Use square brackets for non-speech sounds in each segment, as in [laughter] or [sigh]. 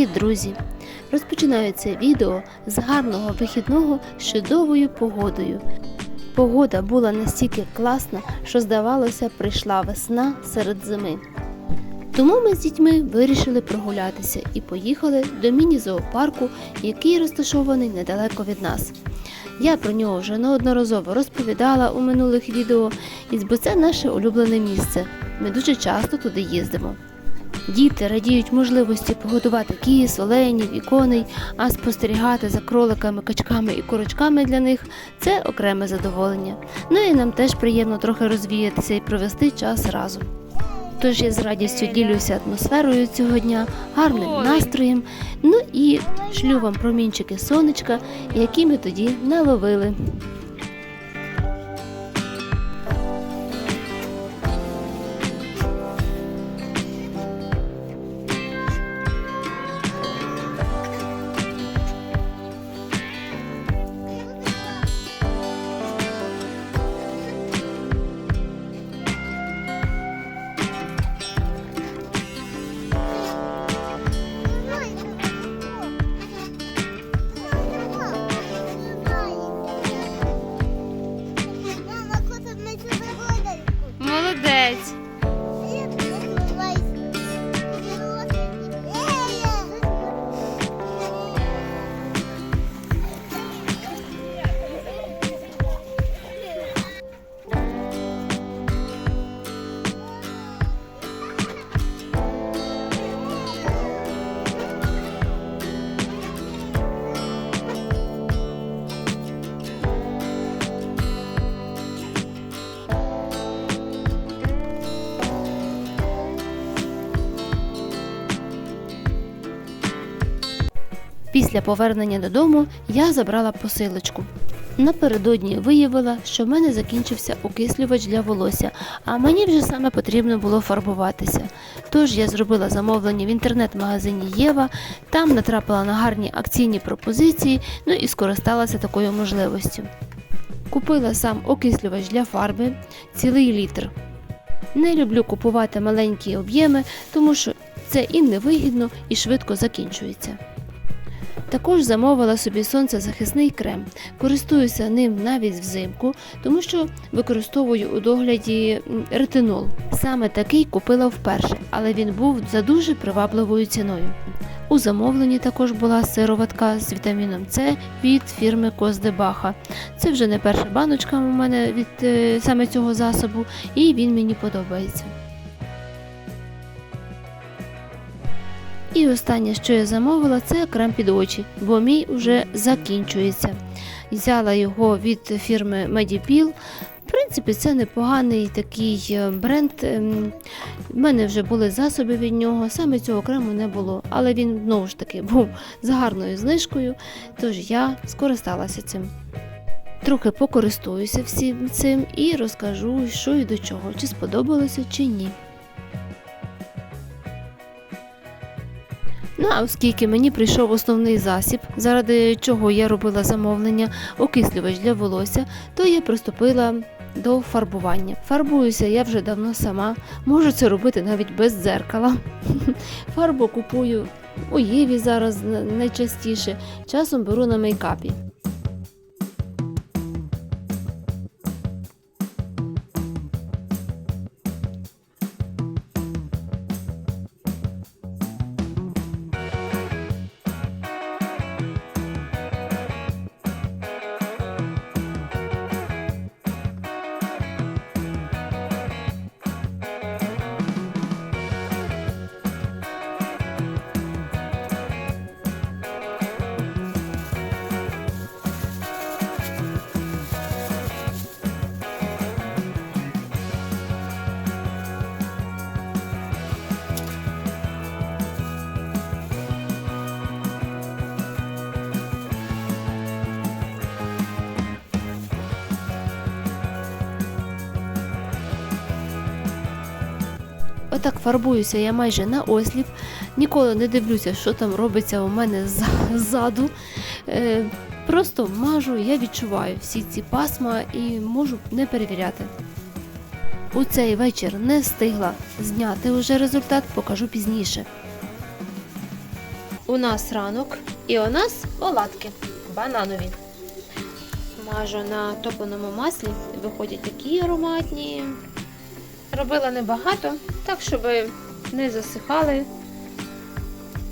Привіт, друзі! Розпочинаю це відео з гарного вихідного з чудовою погодою. Погода була настільки класна, що здавалося, прийшла весна серед зими. Тому ми з дітьми вирішили прогулятися і поїхали до міні-зоопарку, який розташований недалеко від нас. Я про нього вже неодноразово розповідала у минулих відео, і бо це наше улюблене місце. Ми дуже часто туди їздимо. Діти радіють можливості погодувати кіз, оленів і коней, а спостерігати за кроликами, качками і курочками для них це окреме задоволення. Ну і нам теж приємно трохи розвіятися і провести час разом. Тож я з радістю ділюся атмосферою цього дня, гарним настроєм, ну і шлю вам промінчики сонечка, які ми тоді наловили. Після повернення додому я забрала посилочку. Напередодні виявила, що в мене закінчився окислювач для волосся, а мені вже саме потрібно було фарбуватися. Тож я зробила замовлення в інтернет-магазині Єва, там натрапила на гарні акційні пропозиції, ну і скористалася такою можливістю. Купила сам окислювач для фарби, цілий літр. Не люблю купувати маленькі об'єми, тому що це і невигідно, і швидко закінчується. Також замовила собі сонцезахисний крем. Користуюся ним навіть взимку, тому що використовую у догляді ретинол. Саме такий купила вперше, але він був за дуже привабливою ціною. У замовленні також була сироватка з вітаміном С від фірми Коздебаха. Це вже не перша баночка у мене від е, саме цього засобу, і він мені подобається. І останнє, що я замовила, це крем під очі, бо мій уже закінчується. Взяла його від фірми Medipil. В принципі, це непоганий такий е, бренд. Ем, В мене вже були засоби від нього, саме цього крему не було, але він знову ж таки був з гарною знижкою, тож я скористалася цим. Трохи покористуюся всім цим і розкажу, що і до чого, чи сподобалося, чи ні. Ну а оскільки мені прийшов основний засіб, заради чого я робила замовлення, окислювач для волосся, то я приступила до фарбування. Фарбуюся я вже давно сама, можу це робити навіть без дзеркала. [laughs] Фарбу купую у Єві зараз найчастіше, часом беру на мейкапі. Отак фарбуюся я майже на осліп. Ніколи не дивлюся, що там робиться у мене ззаду. Е, просто мажу, я відчуваю всі ці пасма і можу не перевіряти. У цей вечір не встигла зняти уже результат, покажу пізніше. У нас ранок і у нас оладки бананові. Мажу на топленому маслі, виходять такі ароматні. Робила небагато, так щоб не засихали.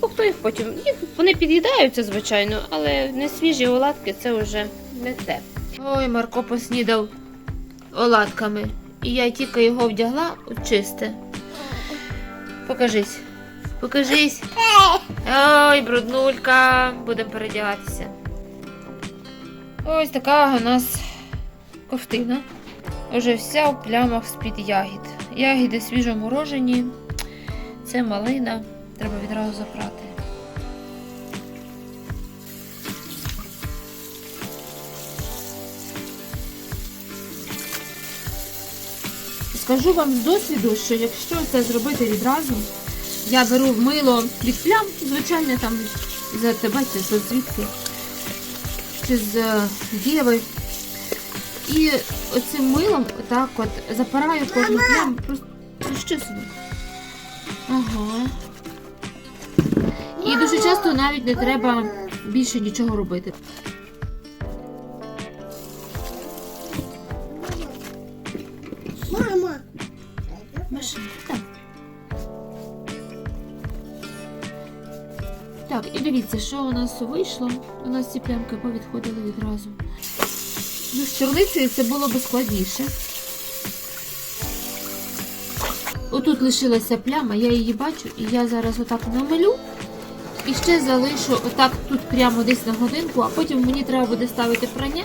Бо хто їх потім. Їх, вони під'їдаються, звичайно, але не свіжі оладки це вже не те. Ой, Марко поснідав оладками. І я тільки його вдягла у чисте. Покажись. Покажись. Ой, бруднулька. Будемо передягатися. Ось така у нас ковтина. Уже вся у плямах з-під ягід. Ягіди свіжоморожені. Це малина. Треба відразу запрати. Скажу вам з досвіду, що якщо це зробити відразу, я беру мило від плям, звичайно, там з АТБ чи з звідки, чи з е, І оцим милом отак от запираю кожну пляму, просто розчисую. Ага. І дуже часто навіть не треба більше нічого робити. Мама. Машина. Так. Так, і дивіться, що у нас вийшло. У нас ці плямки повідходили відразу. Ну, з чорницею це було б складніше. Отут лишилася пляма, я її бачу, і я зараз отак намалю. І ще залишу отак тут прямо десь на годинку, а потім мені треба буде ставити прання,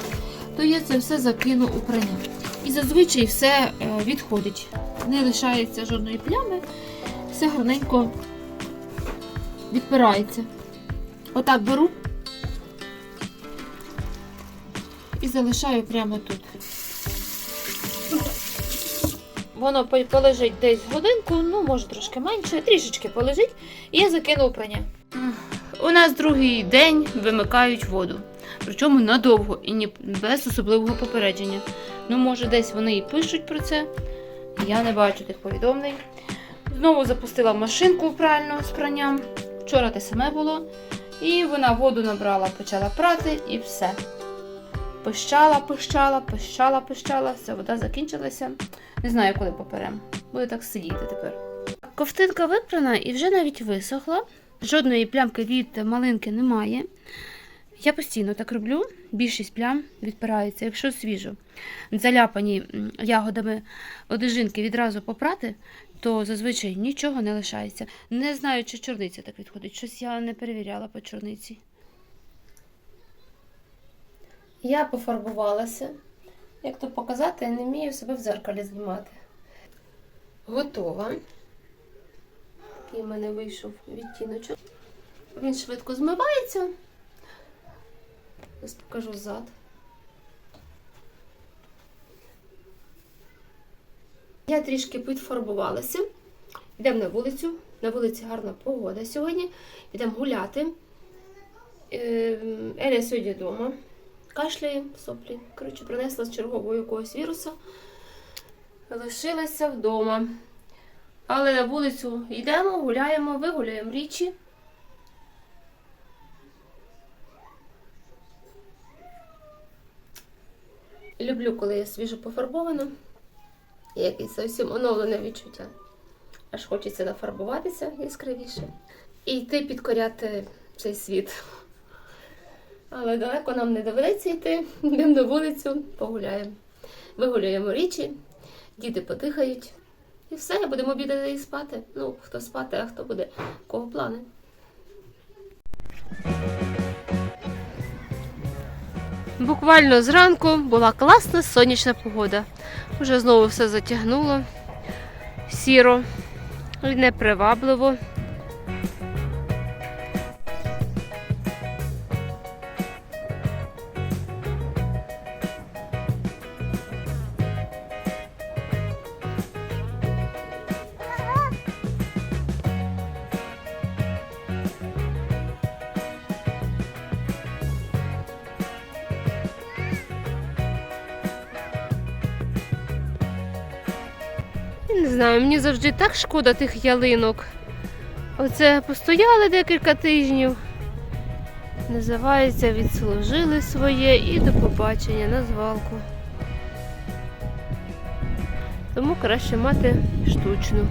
то я це все закину у прання. І зазвичай все е, відходить. Не лишається жодної плями, все гарненько відпирається. Отак беру залишаю прямо тут. Воно полежить десь годинку, ну може трошки менше, трішечки полежить, і я закину у прання. У нас другий день вимикають воду. Причому надовго і ні без особливого попередження. Ну, може, десь вони і пишуть про це. Я не бачу тих повідомлень. Знову запустила машинку пральну з пранням. Вчора те саме було. І вона воду набрала, почала прати і все. Пищала, пищала, пищала, пищала, все, вода закінчилася. Не знаю, коли поперем. Буде так сидіти тепер. Ковтинка випрана і вже навіть висохла. Жодної плямки від малинки немає. Я постійно так роблю. Більшість плям відпираються, якщо свіжо. Заляпані ягодами одежинки відразу попрати, то зазвичай нічого не лишається. Не знаю, чи чорниця так відходить. Щось я не перевіряла по чорниці. Я пофарбувалася. Як то показати, я не вмію себе в дзеркалі знімати. Готова. Такий в мене вийшов відтіночок. Він швидко змивається. Ось покажу зад. Я трішки підфарбувалася. Йдемо на вулицю. На вулиці гарна погода сьогодні. Йдемо гуляти. Е, Еля сьогодні вдома. Кашляє, соплі. Коротше, принесла з чергового якогось віруса. Лишилася вдома. Але на вулицю йдемо, гуляємо, вигуляємо річі. Люблю, коли я свіжо пофарбована. І Якесь зовсім оновлене відчуття. Аж хочеться нафарбуватися яскравіше і йти підкоряти цей світ. Але далеко нам не доведеться йти. Йдемо на вулицю, погуляємо. Вигуляємо річі, діти подихають. І все, будемо обідати і спати. Ну, хто спати, а хто буде, кого плани. Буквально зранку була класна сонячна погода. Вже знову все затягнуло сіро непривабливо. Знаю, мені завжди так шкода тих ялинок. Оце постояли декілька тижнів. Називається відслужили своє і до побачення на звалку. Тому краще мати штучну.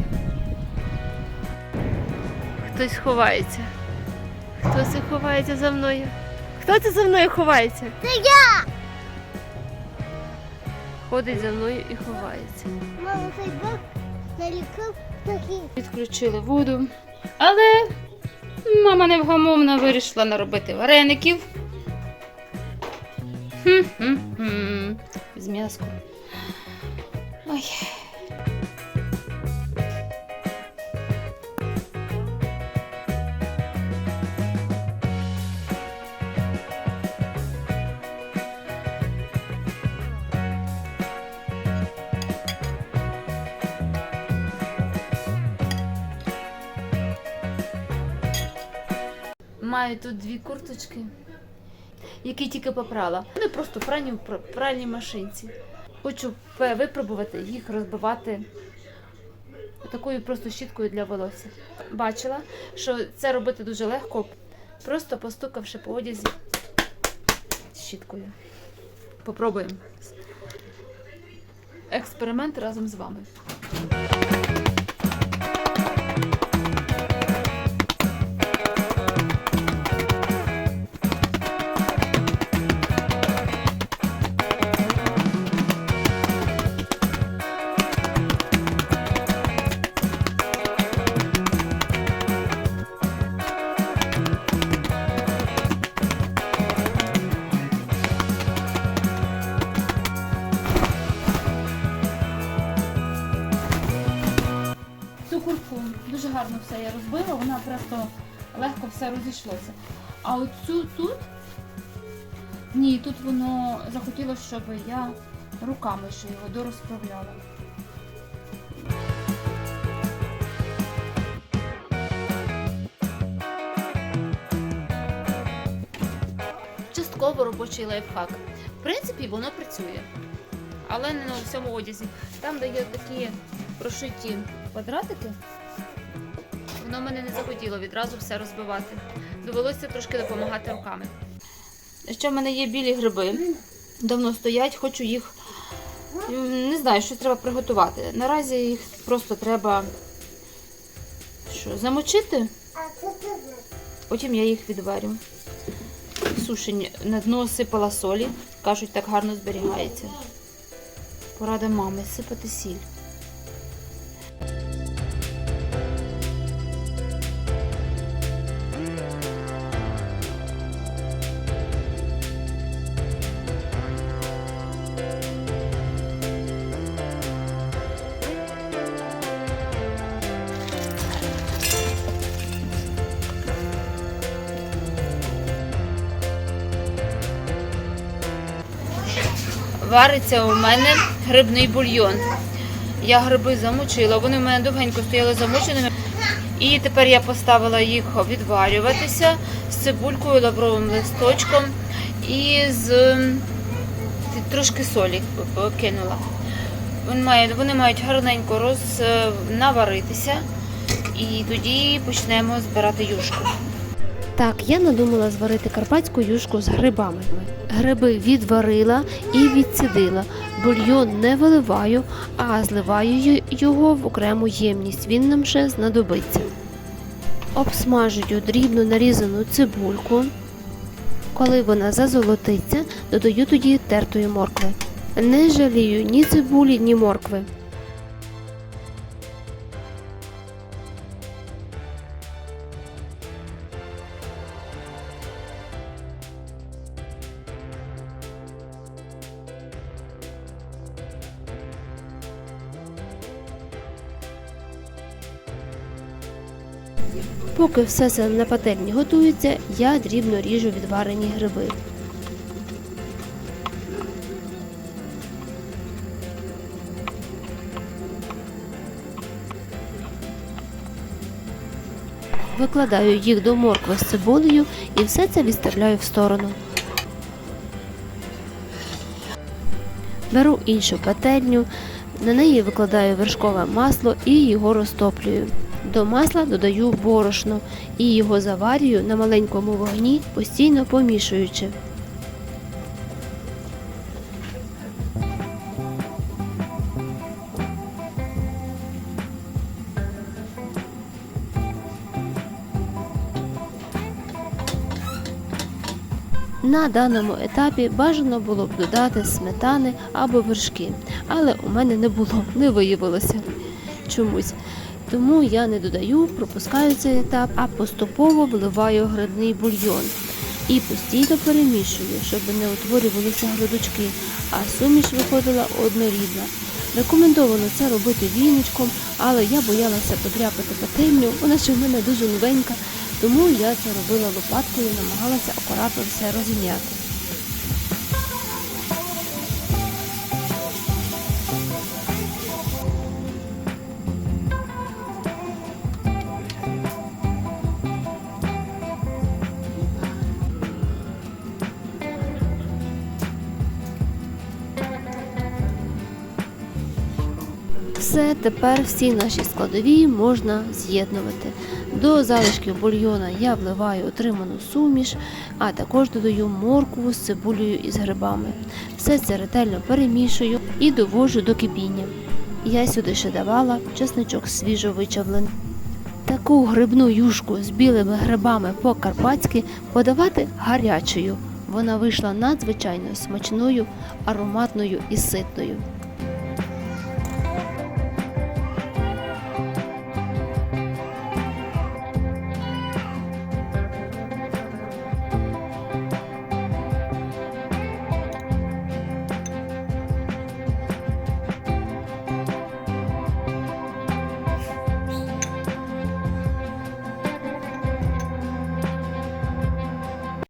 Хтось ховається. Хто це ховається за мною? Хто це за мною ховається? Це я! Ходить за мною і ховається. Мама, цей бак Відключили воду. Але мама невгамовна вирішила наробити вареників. Хм-хм-хм. З м'язком. Ой. Маю тут дві курточки, які тільки попрала. Вони просто прані в пральній машинці. Хочу випробувати їх розбивати такою просто щіткою для волосся. Бачила, що це робити дуже легко, просто постукавши по одязі щіткою. Попробуємо. Експеримент разом з вами. Все розійшлося. А оцю тут, ні, тут воно захотіло, щоб я руками ще його дорозправляла. Частково робочий лайфхак. В принципі, воно працює, але не на всьому одязі. Там, де є такі прошиті квадратики, воно мене не захотіло відразу все розбивати. Довелося трошки допомагати руками. Ще в мене є білі гриби. Давно стоять, хочу їх. Не знаю, щось треба приготувати. Наразі їх просто треба що, замочити, потім я їх відварю. Сушені на дно сипала солі. Кажуть, так гарно зберігається. Порада мами сипати сіль. Вариться у мене грибний бульйон. Я гриби замочила, вони в мене довгенько стояли замоченими. І тепер я поставила їх відварюватися з цибулькою, лавровим листочком і з трошки солі кинула. Вони мають, гарненько роз, е, наваритися, і тоді почнемо збирати юшку. Так, я надумала зварити карпатську юшку з грибами. Гриби відварила і відсидила. Бульйон не виливаю, а зливаю його в окрему ємність. Він нам ще знадобиться. Обсмажую дрібно нарізану цибульку. Коли вона зазолотиться, додаю тоді тертої моркви. Не жалію ні цибулі, ні моркви. Поки все це на пательні готується, я дрібно ріжу відварені гриби. Викладаю їх до моркви з цибулею і все це відставляю в сторону. Беру іншу пательню, на неї викладаю вершкове масло і його розтоплюю. До масла додаю борошно і його заварюю на маленькому вогні, постійно помішуючи. На даному етапі бажано було б додати сметани або вершки, але у мене не було, не виявилося чомусь. Тому я не додаю, пропускаю цей етап, а поступово вливаю грибний бульйон і постійно перемішую, щоб не утворювалися грудочки, а суміш виходила однорідна. Рекомендовано це робити віничком, але я боялася подряпати пательню, вона ще в мене дуже новенька, тому я це робила лопаткою, намагалася акуратно все розім'яти. Все, тепер всі наші складові можна з'єднувати. До залишків бульйона я вливаю отриману суміш, а також додаю моркву з цибулею і з грибами. Все це ретельно перемішую і довожу до кипіння. Я сюди ще давала чесничок свіжо вичавлений. Таку грибну юшку з білими грибами по-карпатськи подавати гарячою. Вона вийшла надзвичайно смачною, ароматною і ситною.